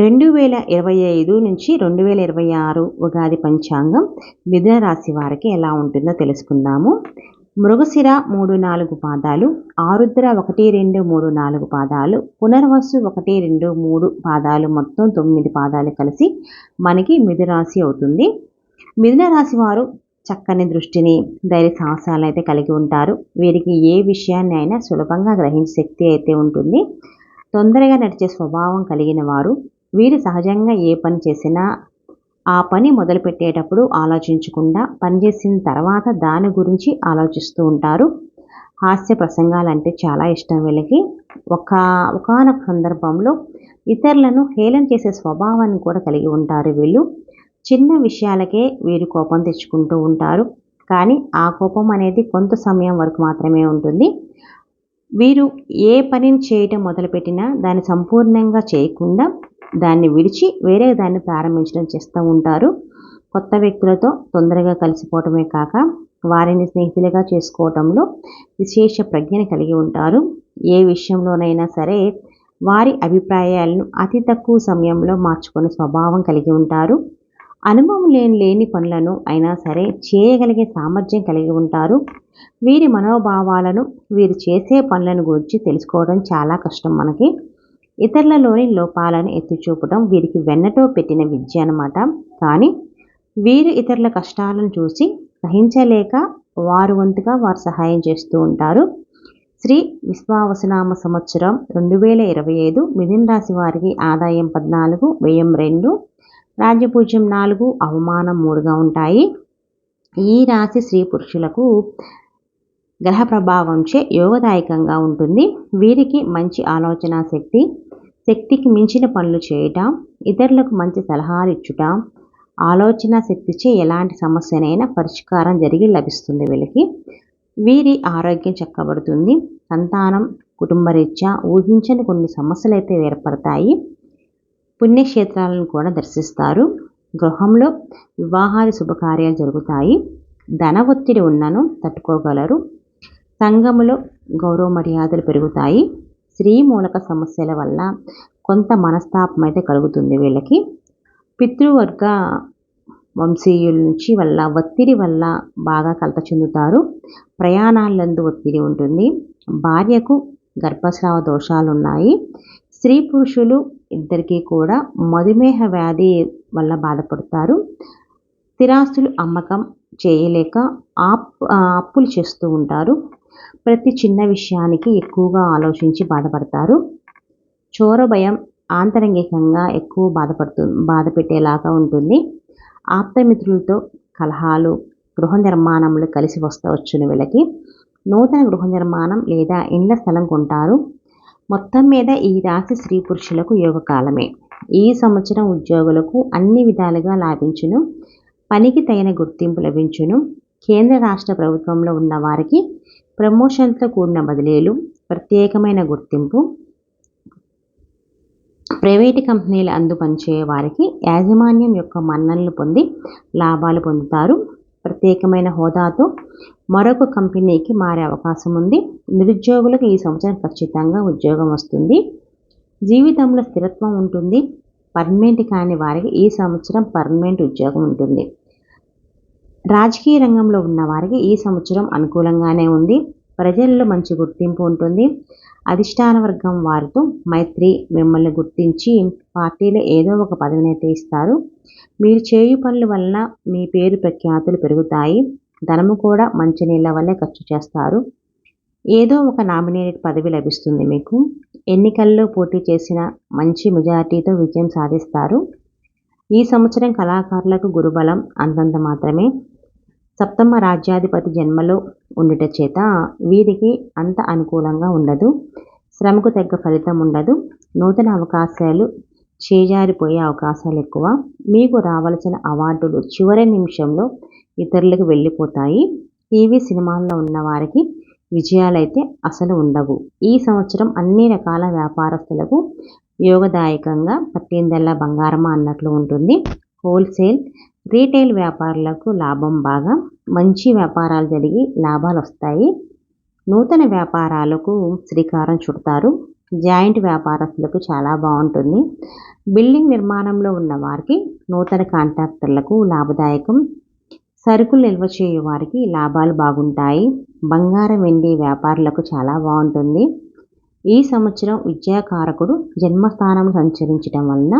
రెండు వేల ఇరవై ఐదు నుంచి రెండు వేల ఇరవై ఆరు ఉగాది పంచాంగం మిథున రాశి వారికి ఎలా ఉంటుందో తెలుసుకుందాము. మృగశిర మూడు నాలుగు పాదాలు ఆరుద్ర ఒకటి రెండు మూడు నాలుగు పాదాలు పునర్వసు ఒకటి రెండు మూడు పాదాలు మొత్తం తొమ్మిది పాదాలు కలిసి మనకి మిథురాశి అవుతుంది. మిథున రాశి వారు చక్కని దృష్టిని ధైర్య సాహసాలు అయితే కలిగి ఉంటారు. వీరికి ఏ విషయాన్ని అయినా సులభంగా గ్రహించే శక్తి అయితే ఉంటుంది. తొందరగా నడిచే స్వభావం కలిగిన వారు వీరు సహజంగా ఏ పని చేసినా ఆ పని మొదలుపెట్టేటప్పుడు ఆలోచించకుండా పనిచేసిన తర్వాత దాని గురించి ఆలోచిస్తూ ఉంటారు. హాస్య ప్రసంగాలు అంటే చాలా ఇష్టం వీళ్ళకి. ఒక ఒకనొక సందర్భంలో ఇతరులను హేళన చేసే స్వభావాన్ని కూడా కలిగి ఉంటారు వీళ్ళు. చిన్న విషయాలకే వీరు కోపం తెచ్చుకుంటూ ఉంటారు. కానీ ఆ కోపం అనేది కొంత సమయం వరకు మాత్రమే ఉంటుంది. వీరు ఏ పనిని చేయటం మొదలుపెట్టినా దాన్ని సంపూర్ణంగా చేయకుండా దాన్ని విడిచి వేరే దాన్ని ప్రారంభించడం చేస్తూ ఉంటారు. కొత్త వ్యక్తులతో తొందరగా కలిసిపోవటమే కాక వారిని స్నేహితులుగా చేసుకోవటంలో విశేష ప్రజ్ఞని కలిగి ఉంటారు. ఏ విషయంలోనైనా సరే వారి అభిప్రాయాలను అతి తక్కువ సమయంలో మార్చుకునే స్వభావం కలిగి ఉంటారు. అనుభవం లేని లేని పనులను అయినా సరే చేయగలిగే సామర్థ్యం కలిగి ఉంటారు. వీరి మనోభావాలను వీరు చేసే పనులను గురించి తెలుసుకోవడం చాలా కష్టం మనకి. ఇతరులలోని లోపాలను ఎత్తిచూపడం వీరికి వెన్నతో పెట్టిన విద్య అనమాట కానీ వీరు ఇతరుల కష్టాలను చూసి సహించలేక వారు వంతుగా వారు సహాయం చేస్తూ ఉంటారు. శ్రీ విశ్వావసనామ సంవత్సరం రెండు వేల ఇరవై ఐదు మిథున రాశి వారికి ఆదాయం పద్నాలుగు వ్యయం రెండు రాజ్యపూజ్యం నాలుగు అవమానం మూడుగా ఉంటాయి. ఈ రాశి స్త్రీ పురుషులకు గ్రహ ప్రభావంచే యోగదాయకంగా ఉంటుంది. వీరికి మంచి ఆలోచన శక్తి శక్తికి మించిన పనులు చేయటం ఇతరులకు మంచి సలహాలు ఇచ్చుట ఆలోచన శక్తిచే ఎలాంటి సమస్యనైనా పరిష్కారం జరిగి లభిస్తుంది వీళ్ళకి. వీరి ఆరోగ్యం చక్కబడుతుంది. సంతానం కుటుంబరీత్యా ఊహించని కొన్ని సమస్యలు అయితే ఏర్పడతాయి. పుణ్యక్షేత్రాలను కూడా దర్శిస్తారు. గృహంలో వివాహాది శుభకార్యాలు జరుగుతాయి. ధన ఒత్తిడి ఉన్నను తట్టుకోగలరు. సంఘములో గౌరవ మర్యాదలు పెరుగుతాయి. స్త్రీ మూలక సమస్యల వల్ల కొంత మనస్తాపం అయితే కలుగుతుంది వీళ్ళకి. పితృవర్గ వంశీయుల నుంచి వల్ల ఒత్తిడి వల్ల బాగా కలత చెందుతారు. ప్రయాణాలందు ఒత్తిడి ఉంటుంది. భార్యకు గర్భస్రావ దోషాలు ఉన్నాయి స్త్రీ పురుషులు ఇద్దరికీ కూడా మధుమేహ వ్యాధి వల్ల బాధపడతారు. స్థిరాస్తులు అమ్మకం చేయలేక ఆప్ అప్పులు చేస్తూ ఉంటారు. ప్రతి చిన్న విషయానికి ఎక్కువగా ఆలోచించి బాధపడతారు. చోర భయం ఆంతరంగికంగా ఎక్కువ బాధపడుతు బాధ పెట్టేలాగా ఉంటుంది. ఆప్తమిత్రులతో కలహాలు గృహ నిర్మాణములు కలిసి వస్తవచ్చును వీళ్ళకి. నూతన గృహ నిర్మాణం లేదా ఇండ్ల స్థలం కొంటారు. మొత్తం మీద ఈ రాశి స్త్రీ పురుషులకు యోగకాలమే. ఈ సంవత్సరం ఉద్యోగులకు అన్ని విధాలుగా లాభించును. పనికి తగిన గుర్తింపు లభించును. కేంద్ర రాష్ట్ర ప్రభుత్వంలో ఉన్న వారికి ప్రమోషన్తో కూడిన బదిలీలు ప్రత్యేకమైన గుర్తింపు. ప్రైవేటు కంపెనీలు అందు పనిచేయ వారికి యాజమాన్యం యొక్క మన్ననలు పొంది లాభాలు పొందుతారు. ప్రత్యేకమైన హోదాతో మరొక కంపెనీకి మారే అవకాశం ఉంది. నిరుద్యోగులకు ఈ సంవత్సరం ఖచ్చితంగా ఉద్యోగం వస్తుంది. జీవితంలో స్థిరత్వం ఉంటుంది. పర్మనెంట్ కాని వారికి ఈ సంవత్సరం పర్మనెంట్ ఉద్యోగం ఉంటుంది. రాజకీయ రంగంలో ఉన్న వారికి ఈ సంవత్సరం అనుకూలంగానే ఉంది. ప్రజల్లో మంచి గుర్తింపు ఉంటుంది. అధిష్టాన వర్గం వారితో మైత్రి మిమ్మల్ని గుర్తించి పార్టీలో ఏదో ఒక పదవినైతే ఇస్తారు. మీరు చేయు పనుల వలన మీ పేరు ప్రఖ్యాతులు పెరుగుతాయి. ధనము కూడా మంచి నీళ్ళ వల్లే ఖర్చు చేస్తారు. ఏదో ఒక నామినేటెడ్ పదవి లభిస్తుంది మీకు. ఎన్నికల్లో పోటీ చేసిన మంచి మెజార్టీతో విజయం సాధిస్తారు. ఈ సంవత్సరం కళాకారులకు గురుబలం అంతంత మాత్రమే. సప్తమ రాజ్యాధిపతి జన్మలో ఉండుట చేత వీరికి అంత అనుకూలంగా ఉండదు. శ్రమకు తగ్గ ఫలితం ఉండదు. నూతన అవకాశాలు చేజారిపోయే అవకాశాలు ఎక్కువ. మీకు రావలసిన అవార్డులు చివరి నిమిషంలో ఇతరులకు వెళ్ళిపోతాయి. టీవీ సినిమాల్లో ఉన్న వారికి విజయాలైతే అసలు ఉండవు. ఈ సంవత్సరం అన్ని రకాల వ్యాపారస్తులకు యోగదాయకంగా పట్టిందల్లా బంగారమా అన్నట్లు ఉంటుంది. హోల్సేల్ రీటైల్ వ్యాపారులకు లాభం బాగా మంచి వ్యాపారాలు జరిగి లాభాలు వస్తాయి నూతన వ్యాపారాలకు శ్రీకారం చుడతారు. జాయింట్ వ్యాపారస్తులకు చాలా బాగుంటుంది. బిల్డింగ్ నిర్మాణంలో ఉన్న వారికి నూతన కాంట్రాక్టర్లకు లాభదాయకం. సరుకులు నిల్వ చేయు వారికి లాభాలు బాగుంటాయి. బంగారం వెండి వ్యాపారులకు చాలా బాగుంటుంది. ఈ సంవత్సరం విద్యాకారకుడు జన్మస్థానం సంచరించడం వలన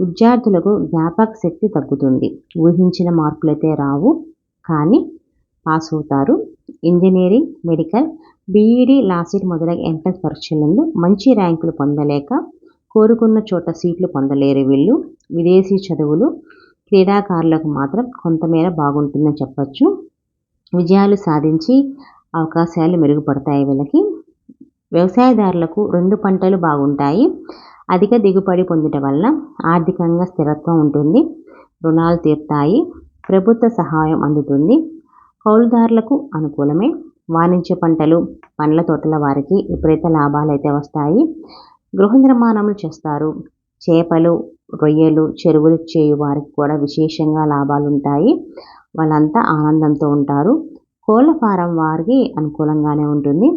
విద్యార్థులకు జ్ఞాపక శక్తి తగ్గుతుంది. ఊహించిన మార్కులైతే రావు. కానీ పాస్ అవుతారు. ఇంజనీరింగ్ మెడికల్ బీఈడీ లాసిట్ మొదలైన ఎంట్రన్స్ పరీక్షలందు మంచి ర్యాంకులు పొందలేక కోరుకున్న చోట సీట్లు పొందలేరు వీళ్ళు. విదేశీ చదువులు క్రీడాకారులకు మాత్రం కొంతమేర బాగుంటుందని చెప్పచ్చు. విజయాలు సాధించి అవకాశాలు మెరుగుపడతాయి వీళ్ళకి. వ్యవసాయదారులకు రెండు పంటలు బాగుంటాయి. అధిక దిగుబడి పొందుట వల్ల ఆర్థికంగా స్థిరత్వం ఉంటుంది. రుణాలు తీరుతాయి. ప్రభుత్వ సహాయం అందుతుంది. కౌలుదారులకు అనుకూలమే. వాణిజ్య పంటలు పండ్ల తోటల వారికి విపరీత లాభాలు అయితే వస్తాయి. గృహ నిర్మాణములు చేస్తారు. చేపలు రొయ్యలు చెరువులు చేయు వారికి కూడా విశేషంగా లాభాలు ఉంటాయి. వాళ్ళంతా ఆనందంతో ఉంటారు. కోళ్ళ ఫారం వారికి అనుకూలంగానే ఉంటుంది.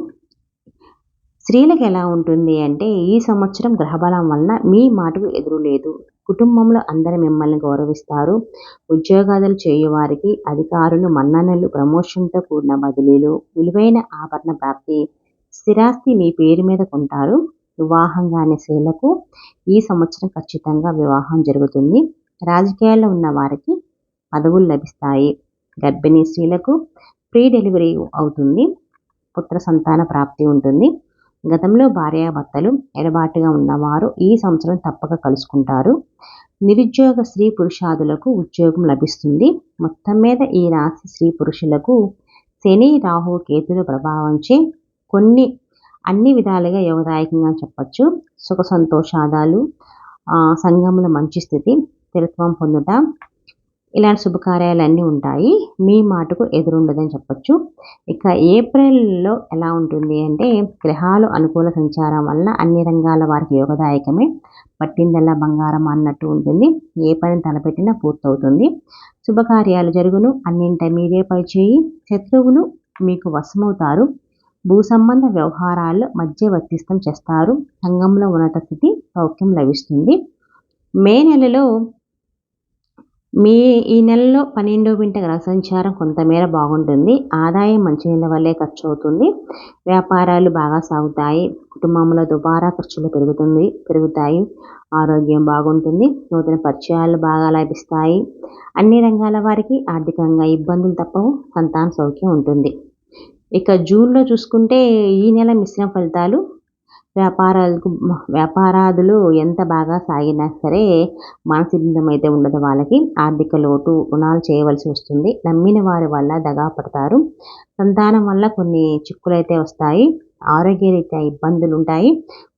స్త్రీలకు ఎలా ఉంటుంది అంటే ఈ సంవత్సరం గ్రహబలం వలన మీ మాటకు ఎదురు లేదు. కుటుంబంలో అందరు మిమ్మల్ని గౌరవిస్తారు. ఉద్యోగాలు చేయవారికి అధికారులు మన్ననలు ప్రమోషన్తో కూడిన బదిలీలు విలువైన ఆభరణ ప్రాప్తి స్థిరాస్తి మీ పేరు మీద కొంటారు. వివాహంగానే స్త్రీలకు ఈ సంవత్సరం ఖచ్చితంగా వివాహం జరుగుతుంది. రాజకీయాల్లో ఉన్న వారికి పదవులు లభిస్తాయి. గర్భిణీ స్త్రీలకు ప్రీ డెలివరీ అవుతుంది. పుత్ర సంతాన ప్రాప్తి ఉంటుంది. గతంలో భార్యాభర్తలు ఎడబాటుగా ఉన్నవారు ఈ సంవత్సరం తప్పక కలుసుకుంటారు. నిరుద్యోగ స్త్రీ పురుషాదులకు ఉద్యోగం లభిస్తుంది. మొత్తం మీద ఈ రాశి స్త్రీ పురుషులకు శని రాహు కేతుల ప్రభావంచే కొన్ని అన్ని విధాలుగా యోగదాయకంగా చెప్పచ్చు. సుఖ సంతోషాదాలు సంఘంలో మంచి స్థితి స్థిరత్వం పొందుట ఇలాంటి శుభకార్యాలన్నీ ఉంటాయి. మీ మాటకు ఎదురుండదని చెప్పొచ్చు. ఇక ఏప్రిల్లో ఎలా ఉంటుంది అంటే గ్రహాలు అనుకూల సంచారం వలన అన్ని రంగాల వారికి యోగదాయకమే. పట్టిందల్లా బంగారం అన్నట్టు ఉంటుంది. ఏ పని తలపెట్టినా పూర్తవుతుంది. శుభకార్యాలు జరుగును. అన్నింట మీరే పై చేయి. శత్రువులు మీకు వశమవుతారు. భూ సంబంధ వ్యవహారాల్లో మధ్యవర్తిత్వం చేస్తారు. సంఘంలో ఉన్నత స్థితి సౌఖ్యం లభిస్తుంది. మే నెలలో మీ ఈ నెలలో పన్నెండో వింట గ్రహ సంచారం కొంతమేర బాగుంటుంది. ఆదాయం మంచి నెల వల్లే ఖర్చు అవుతుంది వ్యాపారాలు బాగా సాగుతాయి. కుటుంబంలో దుబారా ఖర్చులు పెరుగుతుంది పెరుగుతాయి. ఆరోగ్యం బాగుంటుంది. నూతన పరిచయాలు బాగా లభిస్తాయి. అన్ని రంగాల వారికి ఆర్థికంగా ఇబ్బందులు తప్పవు. సంతాన సౌఖ్యం ఉంటుంది. ఇక జూన్లో చూసుకుంటే ఈ నెల మిశ్రమ ఫలితాలు వ్యాపారాలకు వ్యాపారాదులు ఎంత బాగా సాగినా సరే మానసిద్ధం అయితే ఉండదు వాళ్ళకి. ఆర్థిక లోటు రుణాలు చేయవలసి వస్తుంది. నమ్మిన వారి వల్ల దగా పడతారు. సంతానం వల్ల కొన్ని చిక్కులైతే వస్తాయి. ఆరోగ్యరీత్యా ఇబ్బందులు ఉంటాయి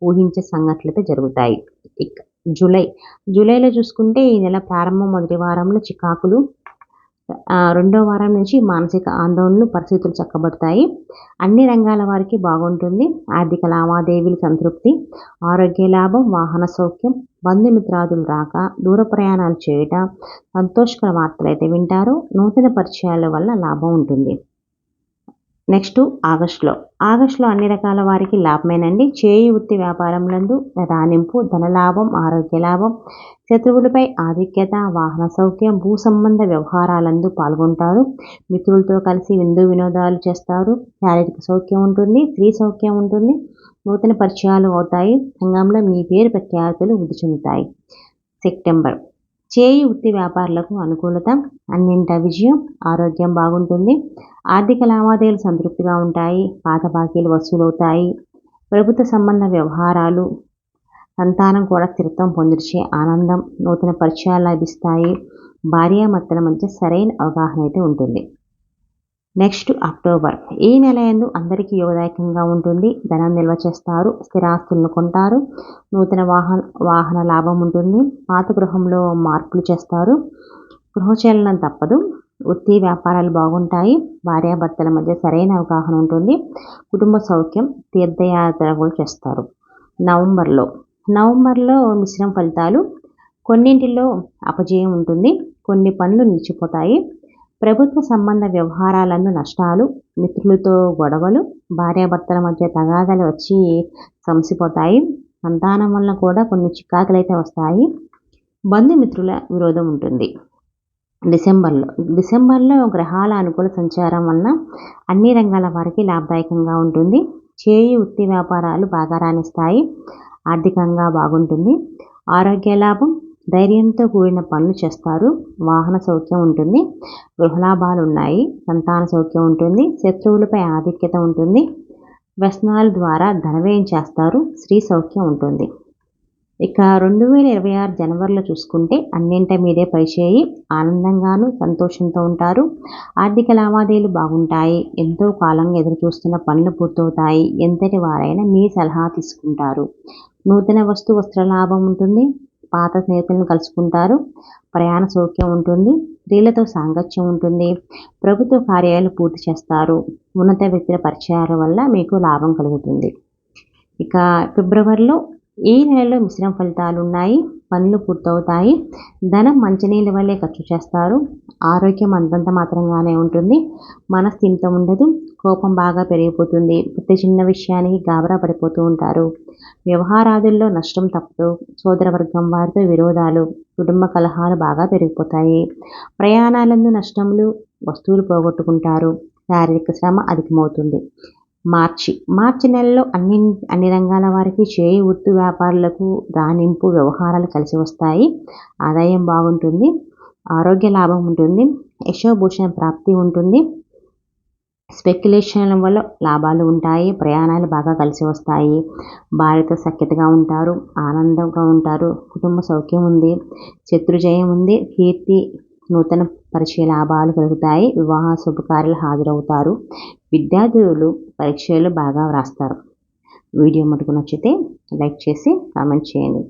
ఊహించే సంఘటనలతో జరుగుతాయి. జూలై జూలైలో చూసుకుంటే ఈ నెల ప్రారంభం మొదటి వారంలో చికాకులు రెండో వారం నుంచి మానసిక ఆందోళనలు పరిస్థితులు చక్కబడతాయి. అన్ని రంగాల వారికి బాగుంటుంది. ఆర్థిక లావాదేవీలు సంతృప్తి. ఆరోగ్య లాభం వాహన సౌఖ్యం బంధుమిత్రాదులు రాక దూర ప్రయాణాలు చేయట సంతోషకర వార్తలు అయితే వింటారు. నూతన పరిచయాల వల్ల లాభం ఉంటుంది. నెక్స్ట్ ఆగస్టులో. ఆగస్టులో అన్ని రకాల వారికి లాభమేనండి. చేయి వృత్తి వ్యాపారంలందు రాణింపు ధనలాభం ఆరోగ్య లాభం శత్రువులపై ఆధిక్యత వాహన సౌఖ్యం భూ సంబంధ వ్యవహారాలందు పాల్గొంటారు. మిత్రులతో కలిసి విందు వినోదాలు చేస్తారు. శారీరక సౌఖ్యం ఉంటుంది స్త్రీ సౌఖ్యం ఉంటుంది నూతన పరిచయాలు అవుతాయి. సంఘంలో మీ పేరు ప్రఖ్యాతులు వృద్ధి చెందుతాయి. సెప్టెంబర్. చేయి వృత్తి వ్యాపారులకు అనుకూలత అన్నింట విజయం ఆరోగ్యం బాగుంటుంది. ఆర్థిక లావాదేవీలు సంతృప్తిగా ఉంటాయి పాత బాకీలు వసూలవుతాయి. ప్రభుత్వ సంబంధ వ్యవహారాలు సంతానం కూడా స్థిరత్వం పొందించే ఆనందం నూతన పరిచయాలు లభిస్తాయి. భార్యాభర్తల మధ్య సరైన అవగాహన అయితే ఉంటుంది. Next October. ఈ నెల ఎందు అందరికీ యోగదాయకంగా ఉంటుంది. ధనం నిల్వ చేస్తారు స్థిరాస్తులను కొంటారు. నూతన వాహన వాహన లాభం ఉంటుంది. పాత గృహంలో మార్పులు చేస్తారు. గృహచలనం తప్పదు. వృత్తి వ్యాపారాలు బాగుంటాయి. భార్యాభర్తల మధ్య సరైన అవగాహన ఉంటుంది. కుటుంబ సౌఖ్యం తీర్థయాత్ర కూడా చేస్తారు. నవంబర్లో నవంబర్లో మిశ్రమ ఫలితాలు. కొన్నింటిలో అపజయం ఉంటుంది. కొన్ని పనులు నిలిచిపోతాయి. ప్రభుత్వ సంబంధ వ్యవహారాలను నష్టాలు మిత్రులతో గొడవలు భార్యాభర్తల మధ్య తగాదాలు వచ్చి సమసిపోతాయి సంతానం వలన కూడా కొన్ని చికాకులు అయితే వస్తాయి. బంధుమిత్రుల విరోధం ఉంటుంది. డిసెంబర్లో. డిసెంబర్లో గ్రహాల అనుకూల సంచారం వలన అన్ని రంగాల వారికి లాభదాయకంగా ఉంటుంది. చేయి వృత్తి వ్యాపారాలు బాగా రాణిస్తాయి. ఆర్థికంగా బాగుంటుంది. ఆరోగ్య లాభం ధైర్యంతో కూడిన పనులు చేస్తారు. వాహన సౌఖ్యం ఉంటుంది. గృహలాభాలు ఉన్నాయి. సంతాన సౌఖ్యం ఉంటుంది. శత్రువులపై ఆధిక్యత ఉంటుంది. వ్యసనాల ద్వారా ధనవ్యయం చేస్తారు. స్త్రీ సౌఖ్యం ఉంటుంది. ఇక రెండు వేల ఇరవై ఆరు జనవరిలో చూసుకుంటే అన్నింట మీదే పైచేయి ఆనందంగాను సంతోషంతో ఉంటారు. ఆర్థిక లావాదేవీలు బాగుంటాయి. ఎంతో కాలంగా ఎదురు చూస్తున్న పనులు పూర్తవుతాయి. ఎంతటి వారైనా మీ సలహా తీసుకుంటారు. నూతన వస్తు వస్త్ర లాభం ఉంటుంది. పాత స్నేహితులను కలుసుకుంటారు. ప్రయాణ సౌఖ్యం ఉంటుంది. స్త్రీలతో సాంగత్యం ఉంటుంది. ప్రభుత్వ కార్యాలు పూర్తి చేస్తారు. ఉన్నత వ్యక్తుల పరిచయాల వల్ల మీకు లాభం కలుగుతుంది. ఇక ఫిబ్రవరిలో ఈ నెలలో మిశ్రమ ఫలితాలు ఉన్నాయి. పనులు పూర్తవుతాయి. ధనం మంచినీళ్ళ వల్లే ఖర్చు చేస్తారు. ఆరోగ్యం అంతంత మాత్రంగానే ఉంటుంది. మనస్థిమితం ఉండదు. కోపం బాగా పెరిగిపోతుంది. ప్రతి చిన్న విషయానికి గాబరా పడిపోతూ ఉంటారు. వ్యవహారాదుల్లో నష్టం తప్పదు. సోదరవర్గం వారితో విరోధాలు కుటుంబ కలహాలు బాగా పెరిగిపోతాయి. ప్రయాణాలందు నష్టములు వస్తువులు పోగొట్టుకుంటారు. శారీరక శ్రమ అధికమవుతుంది. మార్చి. మార్చి నెలలో అన్ని అన్ని రంగాల వారికి చేయి వృత్తి వ్యాపారులకు రాణింపు వ్యవహారాలు కలిసి వస్తాయి. ఆదాయం బాగుంటుంది. ఆరోగ్య లాభం ఉంటుంది. యశోభూషణ ప్రాప్తి ఉంటుంది. స్పెక్యులేషన్ వల్ల లాభాలు ఉంటాయి. ప్రయాణాలు బాగా కలిసి వస్తాయి. భార్యతో సఖ్యతగా ఉంటారు. ఆనందంగా ఉంటారు. కుటుంబ సౌఖ్యం ఉంది. శత్రుజయం ఉంది. కీర్తి నూతన పరిచయ లాభాలు కలుగుతాయి. వివాహ శుభకార్యాలు హాజరవుతారు. విద్యార్థులు పరీక్షలు బాగా వ్రాస్తారు. వీడియో మటుకు నచ్చితే లైక్ చేసి కామెంట్ చేయండి.